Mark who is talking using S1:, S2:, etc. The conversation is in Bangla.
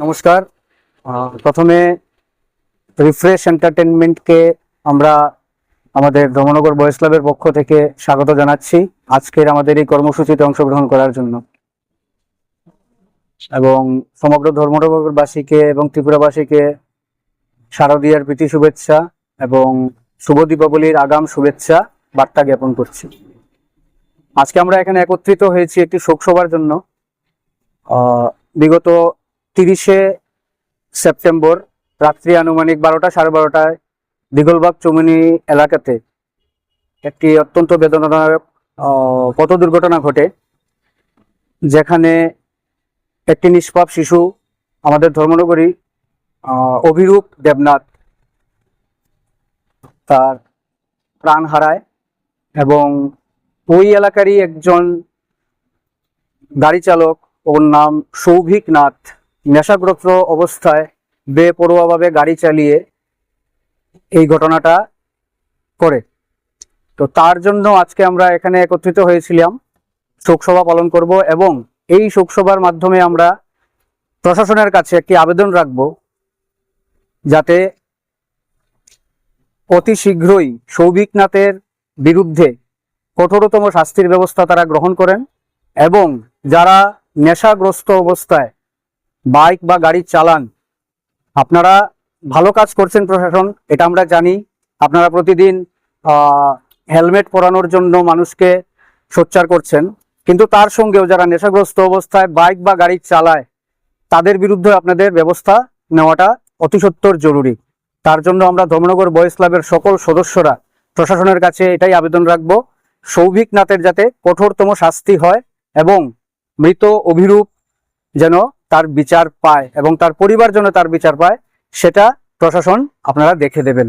S1: নমস্কার। প্রথমে রিফ্রেশ এন্টারটেনমেন্টকে আমরা আমাদের ধর্মনগর বয়েস ক্লাবের পক্ষ থেকে স্বাগত জানাচ্ছি আজকের আমাদের এই কর্মসূচিতে অংশগ্রহণ করার জন্য। এবং সমগ্র ধর্মনগরবাসীকে এবং ত্রিপুরাবাসীকে শারদীয়ার প্রীতি শুভেচ্ছা এবং শুভ দীপাবলির আগাম শুভেচ্ছা বার্তা জ্ঞাপন করছি। আজকে আমরা এখানে একত্রিত হয়েছি একটি শোকসভার জন্য। বিগত তিরিশে সেপ্টেম্বর, রাত্রি আনুমানিক বারোটা, সাড়ে বারোটায় দিগলবাগ চৌমনি এলাকাতে একটি অত্যন্ত বেদনাদায়ক পথ দুর্ঘটনা ঘটে, যেখানে একটি নিষ্পাপ শিশু আমাদের ধর্মনগরী অভিরূপ দেবনাথ তার প্রাণ হারায় এবং ওই এলাকারই একজন গাড়ি চালক, ওর নাম সৌভিক নাথ। নেশাগ্রস্ত অবস্থায় বেপরোয়াভাবে গাড়ি চালিয়ে এই ঘটনাটা করে। তো তার জন্য আজকে আমরা এখানে একত্রিত হয়েছিলাম। শোকসভা পালন করব এবং এই শোকসভার মাধ্যমে আমরা প্রশাসনের কাছে একটি আবেদন রাখব যাতে অতি শীঘ্রই সৌভিক নাথের বিরুদ্ধে কঠোরতম শাস্তির ব্যবস্থা তারা গ্রহণ করেন এবং যারা নেশাগ্রস্ত অবস্থায় বাইক বা গাড়ি চালান, আপনারা ভালো কাজ করছেন প্রশাসন, এটা আমরা জানি। আপনারা প্রতিদিন হেলমেট পরানোর জন্য মানুষকে সোচ্চার করছেন। কিন্তু তার সঙ্গেও যারা নেশাগ্রস্ত অবস্থায় বাইক বা গাড়ি চালায়, তাদের বিরুদ্ধে আপনাদের ব্যবস্থা নেওয়াটা অতি সত্তর জরুরি। তার জন্য আমরা ধর্মনগর বয়েস ক্লাবের সকল সদস্যরা প্রশাসনের কাছে এটাই আবেদন রাখব, সৌভিক নাথের যাতে কঠোরতম শাস্তি হয় এবং মৃত অভিরূপ যেন তার বিচার পায় এবং তার পরিবার জন্য তার বিচার পায়, সেটা প্রশাসন আপনারা দেখে দেবেন।